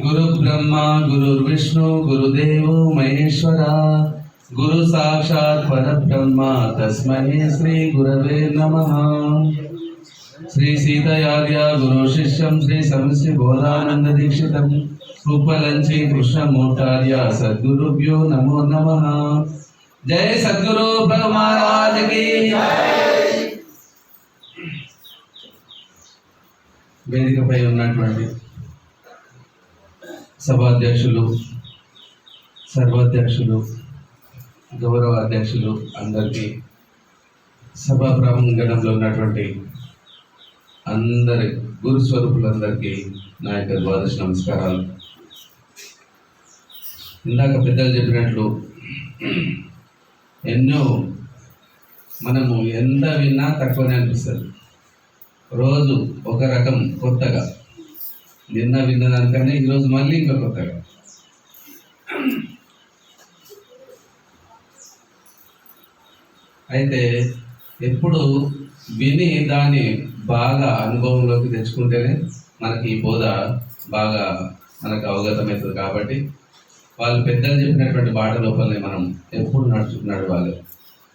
గురు బ్రహ్మ గురుర్విష్ణు గురుదేవో మహేశ్వర. గురు సాక్షాత్ పరబ్రహ్మ తస్మై శ్రీ గురవే నమ. శ్రీ సీతయార్య గురు శిష్యం శ్రీ సమస్య బోధానంద దీక్షితం. ఉపలంచి కృష్ణమూర్తార్య సద్గురుభ్యో నమో నమ. జయ సద్గురు మహారాజ్కి వేదికపై ఉన్నటువంటి సభాధ్యక్షులు సర్వాధ్యక్షులు గౌరవ అధ్యక్షులు అందరికీ సభా ప్రాంగణంలో ఉన్నటువంటి అందరి గురు స్వరూపులందరికీ నా యొక్క ద్వాదశ నమస్కారాలు. ఇందాక పెద్దలు చెప్పినట్లు ఎన్నో మనము ఎంత విన్నా తక్కువనే అనిపిస్తుంది. రోజు ఒక రకం కొత్తగా నిన్న విన్న దానికన్నా ఈరోజు మళ్ళీ ఇంకా కొత్తగా అయితే ఎప్పుడు విని దాన్ని బాగా అనుభవంలోకి తెచ్చుకుంటేనే మనకి ఈ బోధ బాగా మనకు అవగతమవుతుంది కాబట్టి వాళ్ళు పెద్దలు చెప్పినటువంటి బాట లోపలనే మనం ఎప్పుడు నడుచు నడవాలి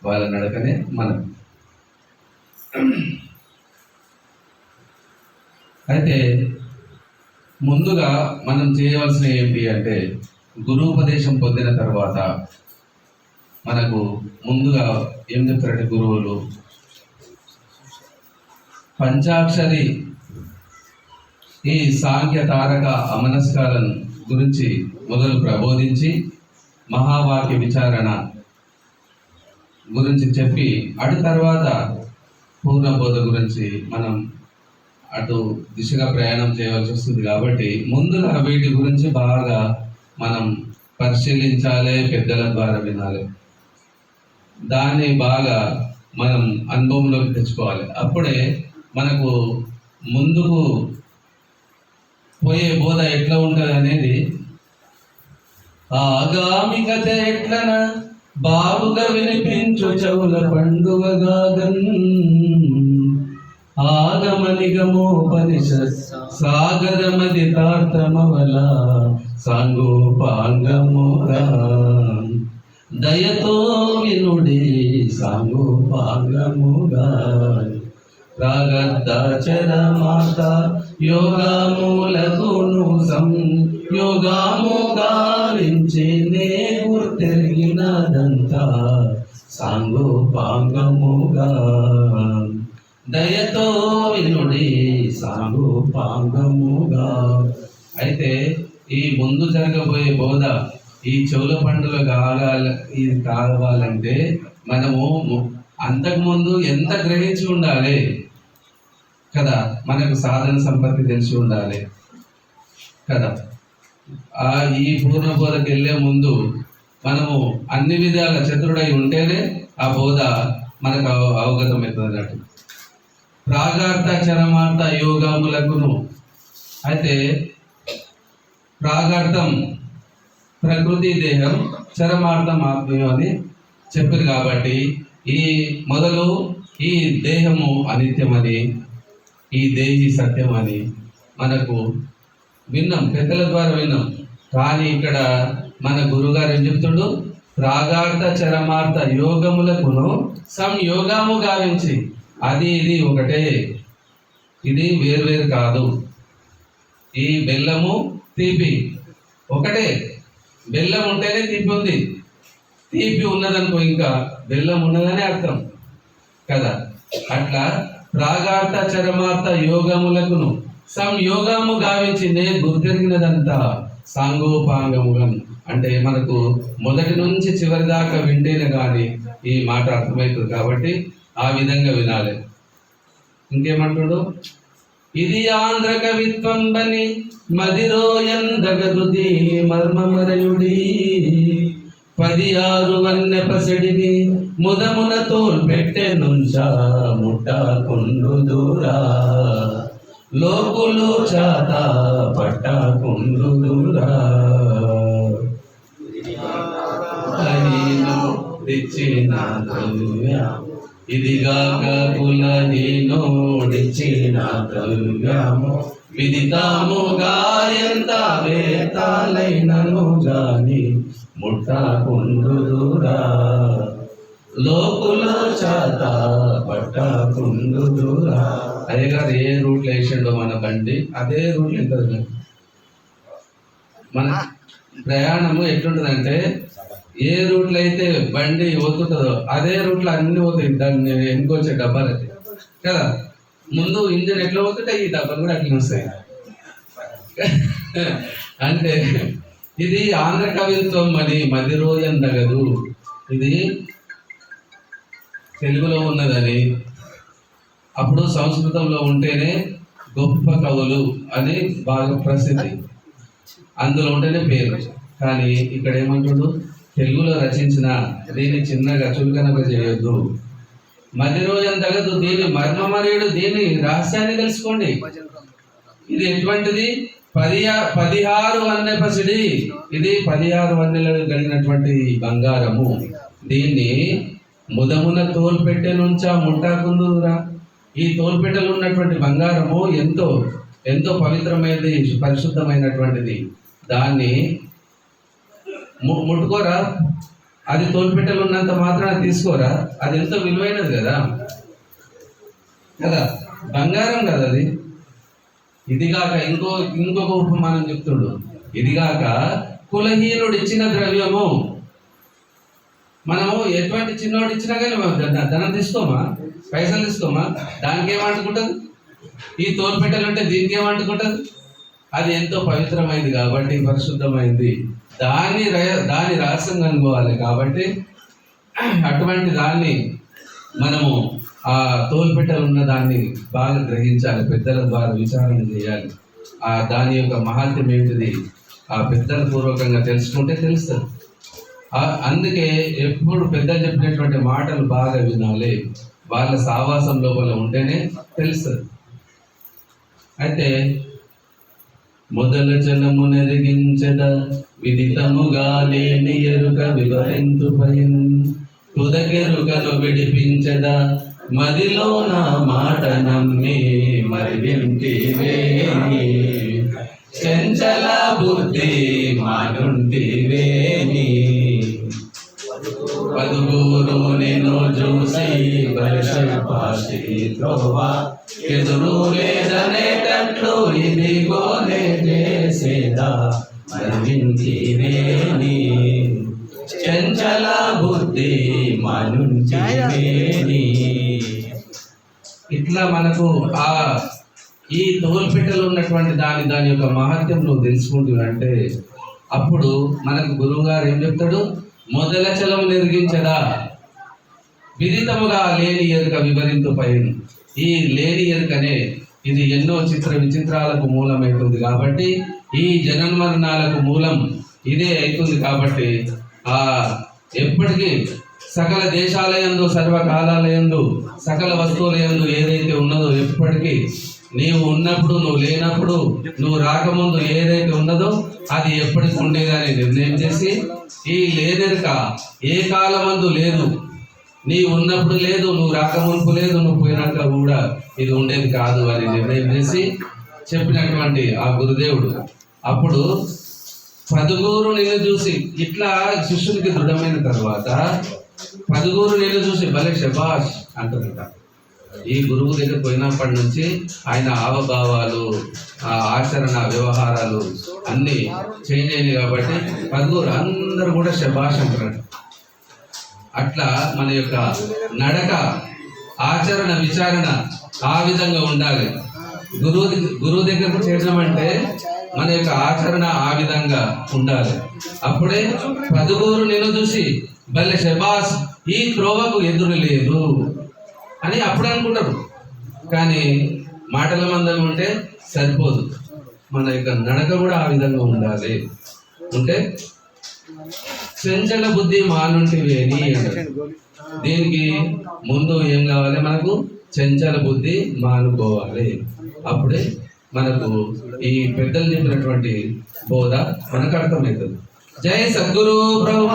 వాళ్ళ నడకనే మనం. అయితే ముందుగా మనం చేయవలసిన ఏంటి అంటే గురువుపదేశం పొందిన తర్వాత మనకు ముందుగా ఏం చెప్తారంటే గురువులు? పంచాక్షరి ఈ సాంఖ్య తారక అమనస్కాలను గురించి మొదలు ప్రబోధించి మహావాక్య విచారణ గురించి చెప్పి అటు తర్వాత పూర్ణబోధ గురించి మనం అటు దిశగా ప్రయాణం చేయవలసి వస్తుంది కాబట్టి ముందుగా వీటి గురించి బాగా మనం పరిశీలించాలి పెద్దల ద్వారా వినాలి. దాన్ని బాగా మనం అనుభవంలోకి తెచ్చుకోవాలి. అప్పుడే మనకు ముందుకు పోయే బోధ ఎట్లా ఉంటుంది అనేది ఆగామికత ఎట్లన? బాగుగా వినిపించు చెవుల పండుగగాగన్ ఆగమనిగమోపనిషత్ సాగరమది తార్థమవల సాంగోపాంగమోరా. దయతో వినుడి సాంగోపాంగముగా రాగద్దాచర మాత యోగామూలకును సం యోగాము గావించి గుర్తెరిగినదంతా సాంగోపాంగముగా. దయతో వినుడి సాంగోపాంగముగా అయితే ఈ ముందు జరగబోయే బోధ ఈ చెవుల పండుగ కాగాల ఇది కావాలంటే మనము అంతకుముందు ఎంత గ్రహించి ఉండాలి? కదా మనకు సాధన సంపత్తి తెలిసి ఉండాలి. కదా ఆ ఈ పూర్ణ బోధకి వెళ్ళే ముందు మనము అన్ని విధాల చతురుడై ఉంటేనే ఆ బోధ మనకు అవ- అవగతమవుతుంది అన్నట్టు. ప్రాగార్థ చరమార్థ యోగములకును. అయితే ప్రాగార్థం ప్రకృతి దేహం చరమార్థం ఆత్మీయం అని చెప్పారు కాబట్టి ఈ మొదలు ఈ దేహము అనిత్యమని ఈ దేహి సత్యమని మనకు విన్నాం పెద్దల ద్వారా విన్నాం. కానీ ఇక్కడ మన గురుగారు ఏం చెప్తుడు? ప్రాగార్థ చరమార్థ యోగములకును సంయోగము గావించి అది ఇది ఒకటే. ఇది వేర్వేరు కాదు. ఈ బెల్లము తీపి. ఒకటే. బెల్లం ఉంటేనే తీపి ఉంది. తీపి ఉన్నదనుకో ఇంకా బెల్లం ఉన్నదని అర్థం. కదా? అట్లా ప్రాగార్థ చరమార్థ యోగములకును సంయోగము గావించి నే గుర్తెరిగినదంతా సాంగోపాంగములం. అంటే మనకు మొదటి నుంచి చివరి దాకా వింటేనే కానీ ఈ మాట అర్థమవుతుంది కాబట్టి ఆ విధంగా వినాలి. ఇంకేమంటాడు? ఇది ఆంధ్ర కవిత్వం బని మదిరో మర్మమరయుడి. పది ఆరు వన్య పసడిని ముదమున తోల్ పెట్టె నుంచా ముట్టకుండు దూరా. లోకులు చాత పట్టకుండు దూరా. హీనో తెచ్చిన ద్రవ్య ఇదిగాక కుల హీనోడిచ్చిన ద్రవ్యము విదితముగా ఎంత వే చేతాలైనను గాని ముట్టకుండుదురా లోకుల చేత పట్టకుండుదురా అదే కాదు ఏ రూట్లో వేసిండో మన బండి? అదే రూట్లో వెళ్తుంది మన ప్రయాణము ఎట్లుంటుందంటే ఏ రూట్లో అయితే బండి పోతుంటుందో అదే రూట్లో అన్ని పోతాయి. దాన్ని ఎన్నుకొచ్చే డబ్బాలు అయితే. కదా? ముందు ఇంజన్ ఎట్లా పోతుంటే ఈ డబ్బాలు కూడా అట్లా వస్తాయి. అంటే ఇది ఆంధ్ర కవిత్వం అని మధ్య రోజు తగదు ఇది తెలుగులో ఉన్నదని అప్పుడు సంస్కృతంలో ఉంటేనే గొప్ప కవులు అని బాగా ప్రసిద్ధి. అందులో ఉంటేనే పేరు. కానీ ఇక్కడ ఏమంటుడు? తెలుగులో రచించిన దీన్ని చిన్నగా చులకనగా చేయొద్దు. మధ్య రోజున తగదు దీని మర్మమరేడు దీని రహస్యాన్ని తెలుసుకోండి. ఇది ఎటువంటిది? పది పదిహారు వన్నెపసిడి ఇది పదిహారు వన్నెలు కలిగినటువంటి బంగారము. దీన్ని ముదమున తోల్పెట్టె నుంచా ముట్టాకుందురా ఈ తోల్పెట్టెలు ఉన్నటువంటి బంగారము ఎంతో ఎంతో పవిత్రమైనది పరిశుద్ధమైనటువంటిది. దాన్ని ముట్టుకోరా? అది తోలుపెట్టెలు ఉన్నంత మాత్రాన తీసుకోరా? అది ఎంతో విలువైనది కదా? కదా? బంగారం కదా అది? ఇదిగాక ఇంకో ఇంకొక ఉపమానం చెప్తుడు. ఇదిగాక కులహీనుడు ఇచ్చిన ద్రవ్యము. మనము ఎటువంటి చిన్నోడు ఇచ్చినా కానీ మనం ధనం తీసుకోమా? పైసలు తీసుకోమా? దానికి ఏమంటుకుంటుంది ఈ తోలుపెట్టెలు ఉంటే దీనికి ఏమంటుకుంటుంది అది ఎంతో పవిత్రమైంది కాబట్టి పరిశుద్ధమైంది. దాన్ని దాని రహస్యం కనుక్కోవాలి కాబట్టి అటువంటి దాన్ని మనము ఆ తోలుపెట్టెలు ఉన్న దాన్ని బాగా గ్రహించాలి. పెద్దల ద్వారా విచారణ చేయాలి. ఆ దాని యొక్క మహాత్యం ఏంటిది? ఆ పెద్దల పూర్వకంగా తెలుసుకుంటే తెలుస్తుంది అందుకే ఎప్పుడు పెద్దలు చెప్పినటువంటి మాటలు బాగా వినాలి. వాళ్ళ సావాసం లోపల ఉంటేనే తెలుస్తుంది. అయితే మొదల జలమునెరిగించద విదితముగా లేని ఎరుక వివరింతు భయం తుదకెరుకను విడిపించద మదిలో నా మాట నమ్మి మరి వింటివేని చంచల బుద్ధి మానుంటివేని పదుగురు నేను చూసి పరిశపాసి ఎదురు లేదనేటట్లు ఇదిగో చేసేదా మరించివేని చంచల బుద్ధి మనుంచివేని. ఇట్లా మనకు ఆ ఈ తోల్పిట్టలు ఉన్నటువంటి దాని దాని యొక్క మహత్యం నువ్వు తెలుసుకుంటున్నంటే అప్పుడు మనకు గురువుగారు ఏం చెప్తాడు? మొదల చలం నిర్గించదా? విదితముగా లేని ఎరుక వివరింతు పైన ఈ లేని ఎరుకనే ఇది ఎన్నో చిత్ర విచిత్రాలకు మూలమైతుంది కాబట్టి ఈ జనన్మరణాలకు మూలం ఇదే అవుతుంది కాబట్టి ఆ ఎప్పటికీ సకల దేశాలయందు సర్వకాలాలయందు సకల వస్తువులయందు ఏదైతే ఉన్నదో ఎప్పటికీ నీవు ఉన్నప్పుడు నువ్వు లేనప్పుడు నువ్వు రాకముందు ఏదైతే ఉన్నదో అది ఎప్పటికి ఉండేదని నిర్ణయం చేసి ఈ లేదెరుక ఏ కాలమందు లేదు. నీ ఉన్నప్పుడు లేదు నువ్వు రాకమునుపు లేదు నువ్వు పోయినాక కూడా ఇది ఉండేది కాదు అని నిర్ణయం చేసి చెప్పినటువంటి ఆ గురుదేవుడు. అప్పుడు పదుగురు నిన్ను చూసి ఇట్లా శిష్యుడికి దృఢమైన తర్వాత పదుగురు నిన్ను చూసి భలే శబాష్ అంటుందట. ఈ గురువు దగ్గర పోయినప్పటి నుంచి ఆయన హావభావాలు ఆ ఆచరణ వ్యవహారాలు అన్నీ చేంజ్ అయినాయి కాబట్టి పదుగురు అందరూ కూడా శబాష్ అంటారు అట్లా మన యొక్క నడక ఆచరణ విచారణ ఆ విధంగా ఉండాలి. గురువు గురువు దగ్గరకు చేరడమంటే మన యొక్క ఆచరణ ఆ విధంగా ఉండాలి. అప్పుడే పదుగురు నిన్ను చూసి భలే శబాస్ ఈ త్రోవకు ఎదురు లేదు అని అప్పుడు అనుకుంటారు. కానీ మాటల మందం ఉంటే సరిపోదు. మన యొక్క నడక కూడా ఆ విధంగా ఉండాలి. ఉంటే చంచల బుద్ధి మానుంటివేని దీనికి ముందు ఏం కావాలి మనకు? చంచల బుద్ధి మానుకోవాలి. అప్పుడే మనకు ఈ పెద్దలు చెప్పినటువంటి బోధ మనకు అర్థమవుతుంది. జై సద్గురు ప్రభు